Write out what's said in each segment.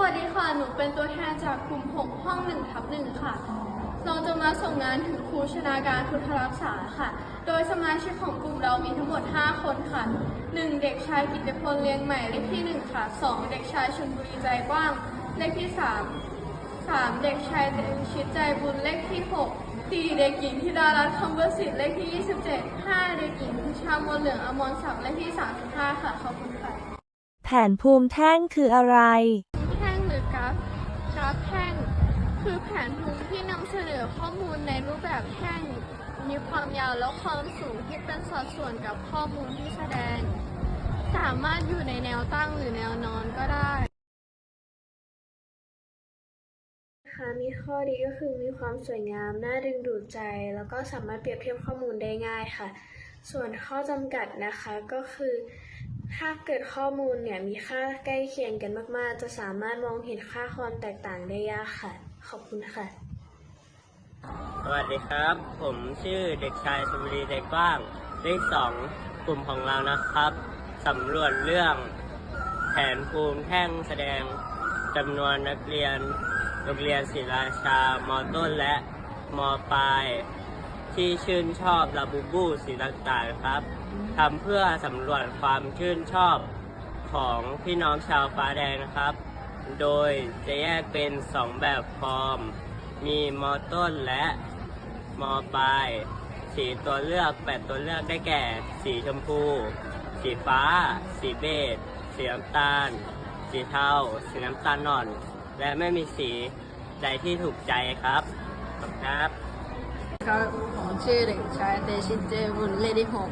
วัสดีค่ะ หนูเป็นตัวแทนจากกลุ่ม 6 ห้อง1ทับ1ค่ะ เราจะมาส่งงานถึงครูชนาการพุทธรักษาค่ะ โดยสมาชิกของกลุ่มเรามีทั้งหมด 5 คนค่ะ 1 เด็กชายกิติพลเลี้ยงใหม่เลขที่ 1 ค่ะ 2 เด็กชายชลบุรีใจกว้างเลขที่ 3 3 เด็กชายเดชิตใจบุญเลขที่ 6 4 เด็กหญิงธิดารัตน์คำประสิทธิ์เลขที่ 27 5 เด็กหญิงพิชามนเหลืองอมรศักดิ์เลขที่ 35 ค่ะ ขอบคุณค่ะ แผนภูมิแท่งคืออะไร กราฟแท่ง คือแผนภูมิที่นำเสนอข้อมูลในรูปแบบแท่ง มีความยาวและความสูงที่เป็นสัดส่วนกับข้อมูลที่แสดง สามารถอยู่ในแนวตั้งหรือแนวนอนก็ได้ค่ะมีข้อดีก็คือมีความสวยงาม น่าดึงดูดใจ แล้วก็สามารถเปรียบเทียบข้อมูลได้ง่ายค่ะ ส่วนข้อจำกัดนะคะก็คือ ถ้าเกิดข้อมูลเนี่ยมีค่าใกล้เคียงกันมาก ๆ จะสามารถมองเห็นค่าความแตกต่างได้ยากค่ะ ขอบคุณค่ะ สวัสดีครับ ผมชื่อเด็กชายชมบุรีใจกว้างเลขสองกลุ่มของเรานะครับสำรวจเรื่องแผนภูมิแท่งแสดงจำนวนนักเรียนโรงเรียนศรีราชามอต้นและมอปลาย ที่ชื่นชอบลาบูบูสีต่างๆครับทำเพื่อสำรวจความชื่นชอบของพี่น้องชาวฟ้าแดงนะครับ โดยจะแยกเป็น 2 แบบฟอร์ม มีมอต้นและมอปลาย สีตัวเลือก8ตัวเลือกได้แก่ สีชมพู สีฟ้า สีเบจสีน้ำตาล สีเทา สีน้ำตาลอ่อน และไม่มีสีใดที่ถูกใจครับขอบคุณครับครับ ผมชื่อเด็กชายเตชิตเจบุญเลขที่หก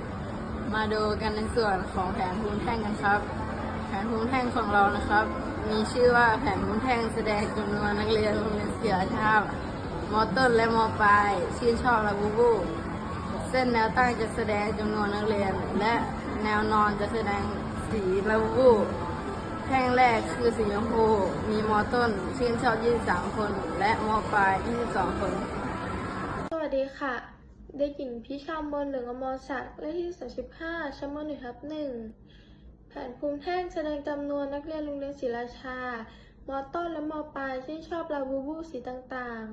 มาดูกันในส่วนของแผนภูมิแท่งกันครับ แผนภูมิแท่งของเรานะครับ มีชื่อว่าแผนภูมิแท่งแสดงจำนวนนักเรียนโรงเรียนเสือชาบมอต้นและมอปลายชื่นชอบลาบูบูเส้นแนวตั้งจะแสดงจำนวนนักเรียน และแนวนอนจะแสดงสีลาบูบูแท่งแรกคือสีชมพูมีมอต้นชื่นชอบ 23 คน และมอปลาย 22 คน สวัสดีค่ะ เด็กหญิงพิชามนหลืองอมรศักดิ์เลขที่ 35ชั้นม .1 ทับ1แผนภูมิแท่งแสดงจำนวนนักเรียนโรงเรียนศรีราชา มอต้นและมอปลายที่นชอบลาบูบูสีต่าง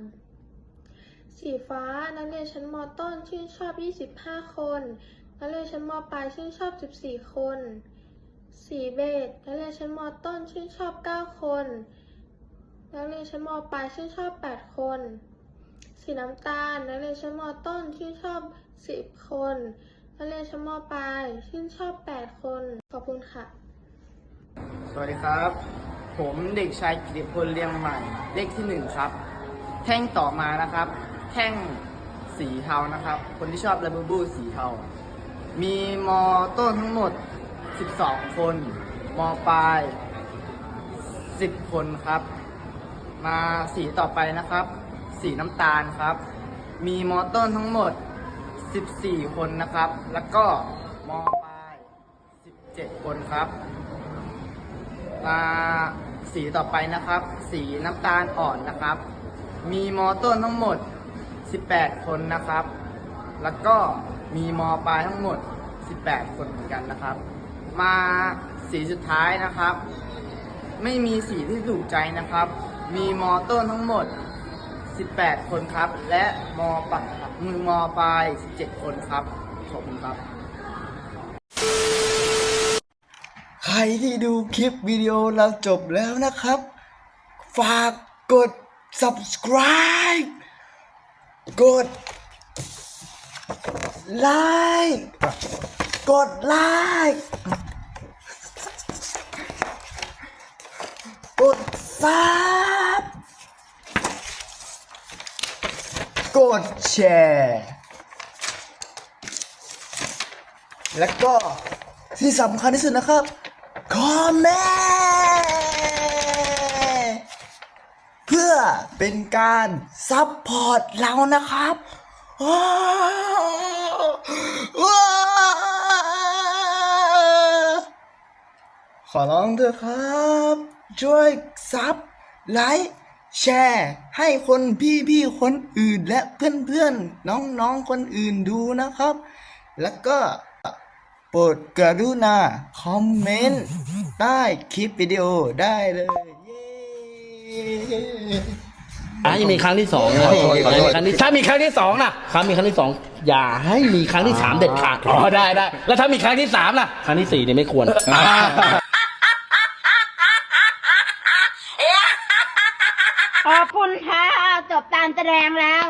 ๆ สีฟ้านักเรียนชั้นมต้นชื่นชอบ 25 คน นักเรียนชั้นมปลายชื่นชอบ 14 คน สีเบจนักเรียนชั้นมต้นชื่นชอบ 9 คน นักเรียนชั้นมปลายชื่นชอบ 8 คน สีน้ำตาล นักเรียนชั้นมต้นชื่ชอบ 10 คน นักเรียนชั้นมปลายชื่นชอบ 8 คน ขอบคุณค่ะ สวัสดีครับ ผมเด็กชายกิติพลเรียงใหม่ เลขที่หนึ่งครับ แท่งต่อมานะครับ แท่งสีเทานะครับ คนที่ชอบลาบูบูสีเทา มีมอต้นทั้งหมด 12 คน มอปลาย 10 คนครับ มาสีต่อไปนะครับ สีน้ำตาลครับ มีมอต้นทั้งหมด 14 คนนะครับ แล้วก็มอปลาย 17 คนครับมาสีต่อไปนะครับ สีน้ำตาลอ่อนนะครับ มีมอต้นทั้งหมด 18 คนนะครับ แล้วก็มีมอปลายทั้งหมด 18 คนเหมือนกันนะครับ มาสีสุดท้ายนะครับ ไม่มีสีที่ถูกใจนะครับ มีมอต้นทั้งหมด 18 คนครับ และมอปลายมือมอปลาย 17 คนครับ ขอบคุณครับ ใครที่ดูคลิปวิดีโอเราจบแล้วนะครับ ฝากกด subscribe กด like กด like กดซับ กดแชร์ แล้วก็ที่สำคัญที่สุดนะครับ คอมเมนต์เพื่อเป็นการซัพพอร์ตเรานะครับขอร้องเถอะครับ ช่วยซับไลค์ แชร์ให้คนพี่พี่คนอื่นและเพื่อนเพื่อนน้องน้องคนอื่นดูนะครับ แล้วก็โปรดกรุณาคอมเมนต์ใต้คลิปวิดีโอได้เลย เย้ อะยังมีครั้งที่สองนะขอโทษขอโทษ ยังมีครั้งที่ถ้ามีครั้งที่สองน่ะ ครั้งมีครั้งที่สองอย่าให้มีครั้งที่สามเด็ดขาดอ๋อได้ได้แล้วถ้ามีครั้งที่สามล่ะ ครั้งที่สี่เนี่ยไม่ควร ขอบคุณค่ะ จบตามแสดงแล้ว